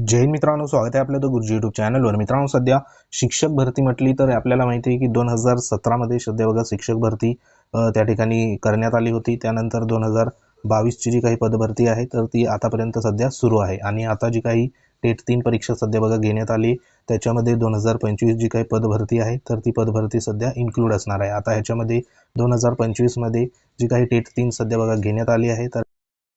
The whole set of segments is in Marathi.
जैन मित्रांनो स्वागत आहे आपल्या द गुरुजी युट्यूब चॅनलवर मित्रांनो सध्या शिक्षक भरती म्हटली तर आपल्याला माहिती आहे की दोन हजार सतरामध्ये सध्या बघा शिक्षक भरती त्या ठिकाणी करण्यात आली होती. त्यानंतर दोन हजार बावीसची जी काही पदभरती आहे तर ती आतापर्यंत सध्या सुरू आहे. आणि आता जी काही टेट तीन परीक्षा सध्या बघा घेण्यात आली त्याच्यामध्ये दोन हजार पंचवीस जी काही पदभरती आहे तर ती पदभरती सध्या इन्क्लूड असणार आहे. आता ह्याच्यामध्ये दोन हजार पंचवीसमध्ये जी काही टेट तीन सध्या बघा घेण्यात आली आहे तर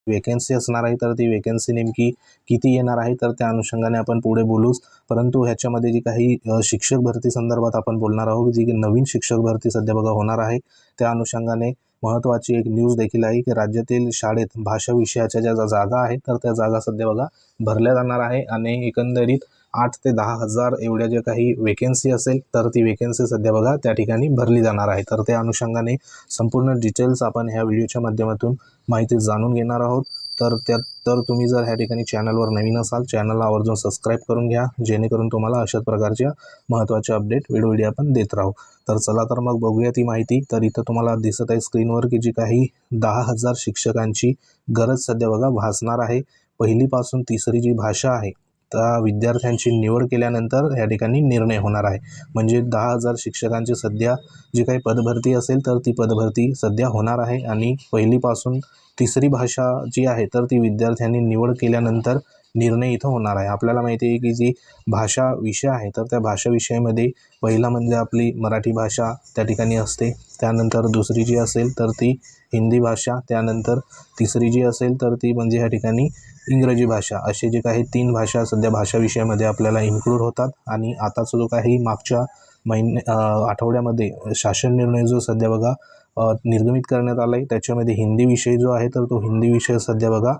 वेकेन्सी असणार आहे तर ती वेकेन्सी नेमकी किती येणार आहे तर त्या अनुषंगाने आपण पुढे बोलूच. परंतु ह्याच्यामध्ये जी काही शिक्षक भरती संदर्भात आपण बोलणार आहोत जी नवीन शिक्षक भरती सध्या बघा होणार आहे त्या अनुषंगाने महत्त्वाची एक न्यूज देखील आहे की राज्यातील शाळेत भाषा विषयाच्या ज्या ज्या जागा आहेत तर त्या जागा सध्या बघा भरल्या जाणार आहे आणि एकंदरीत आठ ते दहा हजार एवढ्या ज्या काही वेकेन्सी असेल तर ती वेकेन्सी सध्या बघा त्या ठिकाणी भरली जाणार आहे. तर त्या अनुषंगाने संपूर्ण डिटेल्स आपण ह्या व्हिडिओच्या माध्यमातून माहिती जाणून घेणार आहोत. तर त्यात तर तुम्ही जर ह्या ठिकाणी चॅनलवर नवीन असाल चॅनलला आवर्जून सबस्क्राईब करून घ्या जेणेकरून तुम्हाला अशाच प्रकारच्या महत्त्वाच्या अपडेट वेळोवेळी आपण देत राहू. तर चला तर मग बघूया ती माहिती. तर इथं तुम्हाला दिसत आहे स्क्रीनवर की जी काही दहा हजार शिक्षकांची गरज सध्या बघा भासणार आहे. पहिलीपासून तिसरी जी भाषा आहे त्या विद्यार्थ्यांची निवड केल्यानंतर या ठिकाणी निर्णय होणार आहे. म्हणजे दहा हजार शिक्षकांची सध्या जी काही पदभरती असेल तर ती पदभरती सध्या होणार आहे. आणि पहिलीपासून तिसरी भाषा जी आहे तर ती विद्यार्थ्यांनी निवड केल्यानंतर निर्णय इथं होणार आहे. आपल्याला माहिती आहे की जी भाषा विषय आहे तर त्या भाषा विषयामध्ये पहिला म्हणजे आपली मराठी भाषा त्या ठिकाणी असते. त्यानंतर दुसरी जी असेल तर ती हिंदी भाषा. त्यानंतर तिसरी जी असेल तर ती म्हणजे ह्या ठिकाणी इंग्रजी भाषा. असे जे काही तीन भाषा सध्या भाषा विषयामध्ये आपल्याला इन्क्लूड होतात. आणि आताचा जो काही मागच्या महिने आठवड्यामध्ये शासन निर्णय जो सध्या बघा निर्गमित करण्यात आला आहे त्याच्यामध्ये हिंदी विषय जो आहे तर तो हिंदी विषय सध्या बघा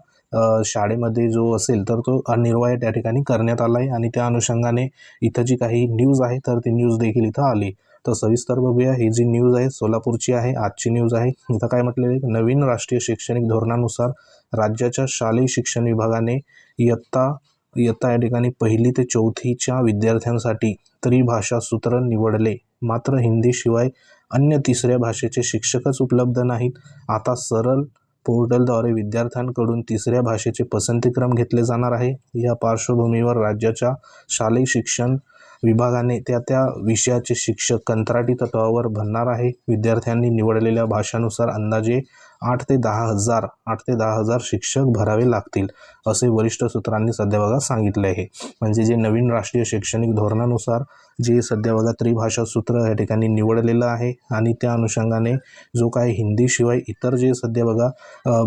शाळेमध्ये जो असेल तर तो अनिर्वाय त्या ठिकाणी करण्यात आला आहे आणि त्या अनुषंगाने इथं जी काही न्यूज आहे तर ती न्यूज देखील इथं आली. तर सविस्तर बघूया ही जी न्यूज आहे सोलापूरची आहे आजची न्यूज आहे. इथं काय म्हटलेलं आहे? नवीन राष्ट्रीय शैक्षणिक धोरणानुसार राज्याच्या शालेय शिक्षण विभागाने इयत्ता इयत्ता या ठिकाणी पहिली ते चौथीच्या विद्यार्थ्यांसाठी त्रिभाषा सूत्र निवडले. मात्र हिंदीशिवाय अन्य तिसऱ्या भाषेचे शिक्षकच उपलब्ध नाहीत. आता सरळ पोर्टलद्वारे विद्यार्थ्यांकडून तिसऱ्या भाषेचे पसंतीक्रम घेतले जाणार आहे. या पार्श्वभूमीवर राज्याच्या शालेय शिक्षण विभागाने त्या त्या विषयाचे शिक्षक कंत्राटी तत्वावर भरणार आहे. विद्यार्थ्यांनी निवडलेल्या भाषानुसार अंदाजे आठ ते दहा हजार आठ ते दहा हजार शिक्षक भरावे लागतील असे वरिष्ठ सूत्रांनी सध्या बघा सांगितले आहे. म्हणजे जे नवीन राष्ट्रीय शैक्षणिक धोरणानुसार जे सध्या बघा त्रिभाषा सूत्र या ठिकाणी निवडलेलं आहे आणि त्या अनुषंगाने जो काही हिंदीशिवाय इतर जे सध्या बघा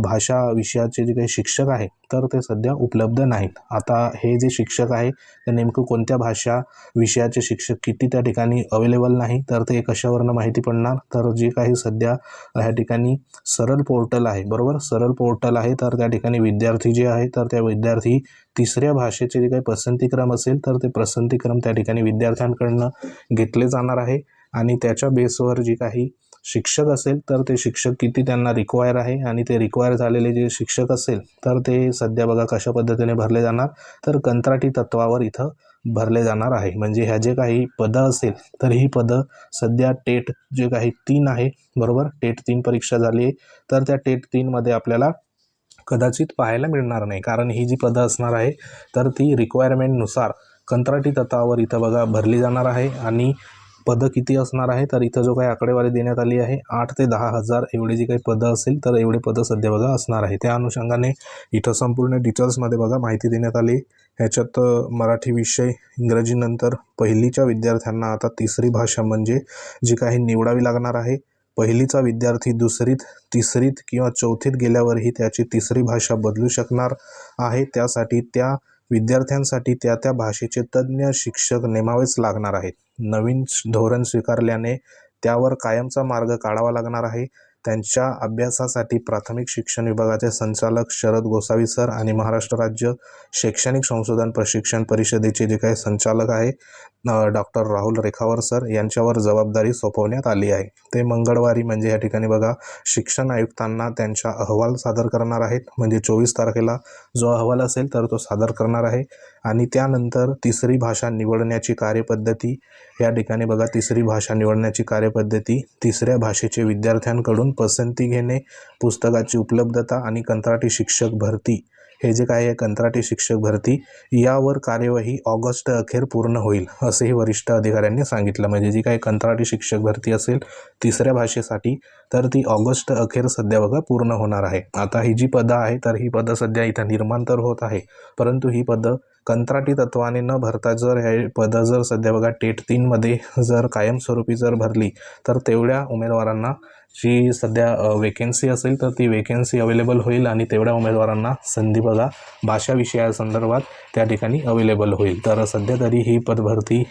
भाषा विषयाचे जे काही शिक्षक आहे तर ते सध्या उपलब्ध नाहीत. आता हे जे शिक्षक आहे ते नेमकं कोणत्या भाषा विषयाचे शिक्षक किती त्या ठिकाणी अवेलेबल नाही तर ते कशावरनं माहिती पडणार? तर जे काही सध्या ह्या ठिकाणी सरळ पोर्टल आहे बरोबर? सरळ पोर्टल आहे तर त्या ठिकाणी विद्यार्थी जे आहे तर त्या विद्यार्थी तिसऱ्या भाषेचे जे काही पसंतीक्रम असेल तर ते पसंतीक्रम त्या ठिकाणी विद्यार्थ्यांकडनं घेतले जाणार आहे. आणि त्याच्या बेसवर जी काही शिक्षक असेल तर ते शिक्षक किती त्यांना रिक्वायर आहे आणि ते रिक्वायर झालेले जे शिक्षक असेल तर ते सध्या बघा कशा पद्धतीने भरले जाणार. तर कंत्राटी तत्वावर इथं भरले जाणार आहे. म्हणजे ह्या जे काही पदं असेल तर ही पदं सध्या टेट जे काही तीन आहे बरोबर? टेट तीन परीक्षा झाली आहे तर त्या टेट तीनमध्ये आपल्याला कदाचित पाहायला मिळणार नाही. कारण ही जी पदं असणार आहे तर ती रिक्वायरमेंटनुसार कंत्राटी तत्वावर इथं बघा भरली जाणार आहे आणि पदं किती असणार आहे? तर इथं जो काही आकडेवारी देण्यात आली आहे आठ ते दहा हजार एवढी जी काही पदं असेल तर एवढे पदं सध्या बघा असणार आहे. त्या अनुषंगाने इथं संपूर्ण डिटेल्समध्ये बघा माहिती देण्यात आली. ह्याच्यात मराठी विषय इंग्रजीनंतर पहिलीच्या विद्यार्थ्यांना आता तिसरी भाषा म्हणजे जी काही निवडावी लागणार आहे. पहिलीचा विद्यार्थी दुसरीत तिसरीत किंवा चौथीत गेल्यावरही त्याची तिसरी भाषा बदलू शकणार आहे. त्यासाठी त्या विद्यार्थ्यांसाठी त्या त्या भाषेचे तज्ज्ञ शिक्षक नेमावेच लागणार आहेत. नवीन धोरण स्वीकारल्याने त्यावर कायमचा मार्ग काढावा लागणार आहे. त्यांच्या अभ्यासासाठी प्राथमिक शिक्षण विभागाचे संचालक शरद गोसावी सर आणि महाराष्ट्र राज्य शैक्षणिक संशोधन प्रशिक्षण परिषदेचे जे काही संचालक आहे डॉक्टर राहुल रेखावर सर यांच्यावर जबाबदारी सोपवण्यात आली आहे. ते मंगळवारी म्हणजे या ठिकाणी बघा शिक्षण आयुक्तांना त्यांचा अहवाल सादर करणार आहेत. म्हणजे चोवीस तारखेला जो अहवाल असेल तर तो सादर करणार आहे. आणि त्यानंतर तिसरी भाषा निवडण्याची कार्यपद्धती. या ठिकाणी बघा तिसरी भाषा निवडण्याची कार्यपद्धती. तिसऱ्या भाषेचे विद्यार्थ्यांकडून पसंती घेणे पुस्तकाची उपलब्धता आणि कंत्राटी शिक्षक भरती. हे जे काय आहे कंत्राटी शिक्षक भरती यावर कार्यवाही ऑगस्ट अखेर पूर्ण होईल असेही वरिष्ठ अधिकाऱ्यांनी सांगितलं. म्हणजे जी काही कंत्राटी शिक्षक भरती असेल तिसऱ्या भाषेसाठी तर ती ऑगस्ट अखेर सध्या बघा पूर्ण होणार आहे. आता ही जी पदं आहे तर ही पदं सध्या इथं निर्माण तर होत आहे. परंतु ही पदं कंत्राटी तत्वाने न भरता जर हे पदं जर सध्या बघा टेट तीनमध्ये जर कायमस्वरूपी जर भरली तर तेवढ्या उमेदवारांना जी सध्या वेकेन्सी असेल तर ती वेकेन्सी अवेलेबल होईल आणि तेवढ्या उमेदवारांना संधी बघा. भाषा विषयासंदर्भात त्या ठिकाणी अवेलेबल होईल. तर सध्या तरी ही पदभरती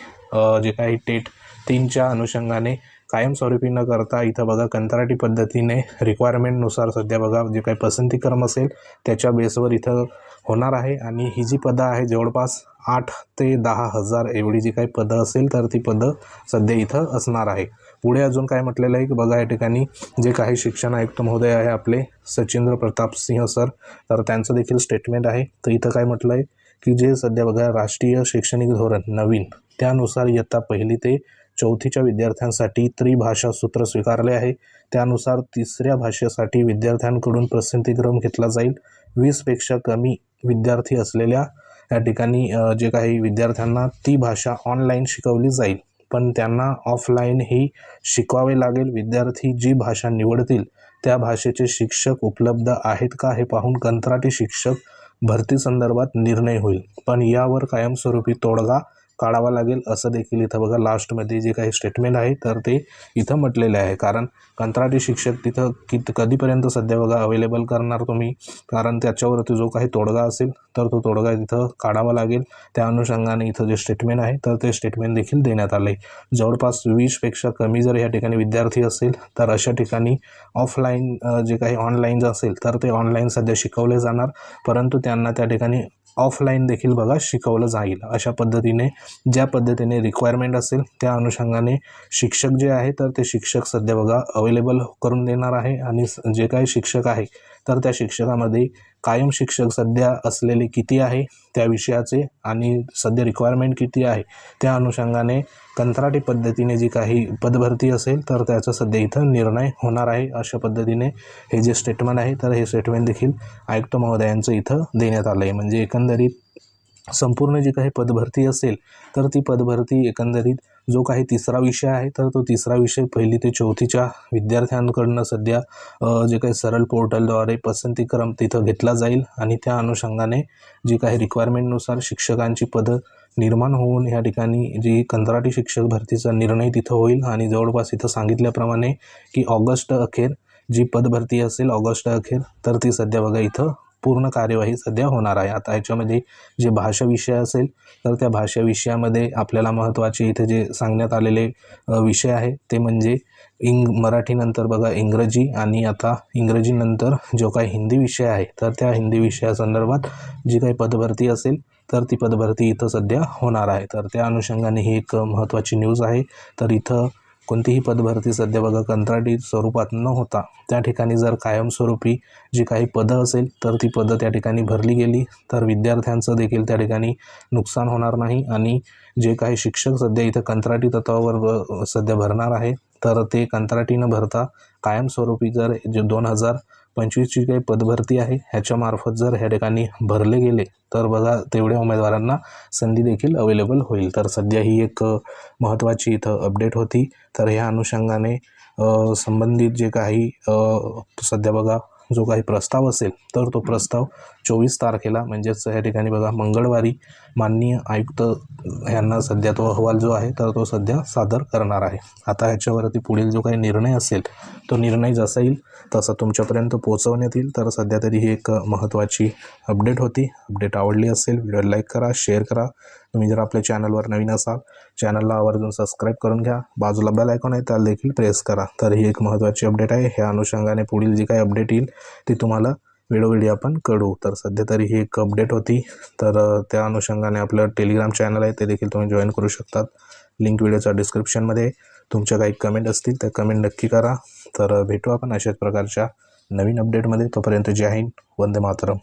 जे काही टेट तीनच्या अनुषंगाने कायमस्वरूपी न करता इथं बघा कंत्राटी पद्धतीने रिक्वायरमेंटनुसार सध्या बघा जे काही पसंतीक्रम असेल त्याच्या बेसवर इथं होणार आहे. आणि ही जी पदं आहे जवळपास आठ ते दहा हजार एवढी जी काही पदं असेल तर ती पदं सध्या इथं असणार आहे. पुढे अजून काय म्हटलेलं आहे की बघा या ठिकाणी जे काही शिक्षण आयुक्त महोदय आहे आपले सचिंद्र प्रताप सिंह सर तर त्यांचं देखील स्टेटमेंट आहे. तर इथं काय म्हटलं आहे की जे सध्या बघा राष्ट्रीय शैक्षणिक धोरण नवीन त्यानुसार इयत्ता पहिली ते चौथीच्या विद्यार्थ्यांसाठी त्रिभाषा सूत्र स्वीकारले आहे. त्यानुसार तिसऱ्या भाषेसाठी विद्यार्थ्यांकडून प्रसिद्धीक्रम घेतला जाईल. वीसपेक्षा कमी विद्यार्थी असलेल्या या ठिकाणी जे काही विद्यार्थ्यांना ती भाषा ऑनलाईन शिकवली जाईल. पण त्यांना ऑफलाईनही शिकवावे लागेल. विद्यार्थी जी भाषा निवडतील त्या भाषेचे शिक्षक उपलब्ध आहेत का हे पाहून कंत्राटी शिक्षक भरती संदर्भात निर्णय होईल. पण यावर कायमस्वरूपी तोडगा काढावा लागेल. असं देखील इथं बघा लास्टमध्ये जे काही स्टेटमेंट आहे तर ते इथं म्हटलेले आहे. कारण कंत्राटी शिक्षक तिथं कित कधीपर्यंत सध्या बघा अवेलेबल करणार तुम्ही? कारण त्याच्यावरती जो काही तोडगा असेल तर तो तोडगा इथं काढावा लागेल. त्या अनुषंगाने इथं जे स्टेटमेंट आहे तर ते स्टेटमेंट देखील देण्यात आलं आहे जवळपास वीसपेक्षा कमी जर या ठिकाणी विद्यार्थी असेल तर अशा ठिकाणी ऑफलाईन जे काही ऑनलाईन असेल तर ते ऑनलाईन सध्या शिकवले जाणार. परंतु त्यांना त्या ठिकाणी ऑफलाईन देखील बघा शिकवलं जाईल. अशा पद्धतीने ज्या पद्धतीने रिक्वायरमेंट असेल त्या अनुषंगाने शिक्षक जे आहे तर ते शिक्षक सध्या बघा अवेलेबल करून देणार आहे. आणि जे काही शिक्षक आहे तर त्या शिक्षकामध्ये कायम शिक्षक सध्या असलेले किती आहे त्या विषयाचे आणि सध्या रिक्वायरमेंट किती आहे त्या अनुषंगाने कंत्राटी पद्धतीने जी काही पदभरती असेल तर त्याचा सध्या इथं निर्णय होणार आहे अशा पद्धतीने हे जे स्टेटमेंट आहे तर हे स्टेटमेंट देखील आयुक्त महोदयांचं इथं देण्यात आलं आहे म्हणजे एकंदरीत संपूर्ण जी काही पदभरती असेल तर ती पदभरती एकंदरीत जो काही तिसरा विषय आहे तर तो तिसरा विषय पहिली ते चौथीच्या विद्यार्थ्यांकडनं सध्या जे काही सरळ पोर्टलद्वारे पसंतीक्रम तिथं घेतला जाईल आणि त्या अनुषंगाने जी काही रिक्वायरमेंटनुसार शिक्षकांची पदं निर्माण होऊन या ठिकाणी जी कंत्राटी शिक्षक भरतीचा निर्णय तिथं होईल आणि जवळपास इथं सांगितल्याप्रमाणे की ऑगस्ट अखेर जी पदभरती असेल ऑगस्ट अखेर तर ती सध्या बघा इथं पूर्ण कार्यवाही सध्या होणार आहे. आता ह्याच्यामध्ये जे भाषा विषय असेल तर त्या भाषा विषयामध्ये आपल्याला महत्त्वाचे इथे जे सांगण्यात आलेले विषय आहे ते म्हणजे इंग मराठीनंतर बघा इंग्रजी आणि आता इंग्रजीनंतर जो काही हिंदी विषय आहे तर त्या हिंदी विषयासंदर्भात जी काही पदभरती असेल तर ती पदभरती इथं सध्या होणार आहे. तर त्या अनुषंगाने ही एक महत्त्वाची न्यूज आहे. तर इथं कोणतीही पदभरती सध्या बघा कंत्राटी स्वरूपात न होता त्या ठिकाणी जर कायमस्वरूपी जी काही पदं असेल तर ती पदं त्या ठिकाणी भरली गेली. तर विद्यार्थ्यांचं देखील त्या ठिकाणी नुकसान होणार नाही आणि जे काही शिक्षक सध्या इथं कंत्राटी तत्वावर सध्या भरणार आहे तर ते कंत्राटी न भरता कायमस्वरूपी जर जे दोन हजार पंचवीसची काही पदभरती आहे ह्याच्यामार्फत जर ह्या ठिकाणी भरले गेले तर बघा तेवढ्या उमेदवारांना संधी देखील अवेलेबल होईल. तर सध्या ही एक महत्त्वाची इथं अपडेट होती. तर ह्या अनुषंगाने संबंधित जे काही सध्या बघा जो काही प्रस्ताव असेल तर तो प्रस्ताव चोवीस तारखेला म्हणजेच या ठिकाणी बघा मंगळवारी माननीय आयुक्त यांना सध्या तो अहवाल जो आहे तर तो सध्या सादर करणार आहे. आता ह्याच्यावरती पुढील जो काही निर्णय असेल तो निर्णय जसा येईल तसा तुमच्यापर्यंत पोहोचवण्यात येईल. तर सध्या तरी ही एक महत्त्वाची अपडेट होती. अपडेट आवडली असेल व्हिडिओ लाईक करा शेअर करा. तुम्ही जर आपल्या चॅनलवर नवीन असाल चॅनलला आवर्जून सबस्क्राईब करून घ्या. बाजूला बेल आयकॉन आहे त्याला देखील प्रेस करा. तर ही एक महत्त्वाची अपडेट आहे. ह्या अनुषंगाने पुढील जी काही अपडेट येईल ती तुम्हाला वेळोवेळी आपण करू तर सध्या तरी ही एक अपडेट होती. तर त्या अनुषंगाने आपलं टेलिग्राम चॅनल आहे ते देखील तुम्ही जॉईन करू शकतात. लिंक व्हिडिओचा डिस्क्रिप्शनमध्ये तुमच्या काही कमेंट असतील त्या कमेंट नक्की करा. तर भेटू आपण अशाच प्रकारच्या नवीन अपडेटमध्ये तोपर्यंत जय हिंद. वंदे मातरम.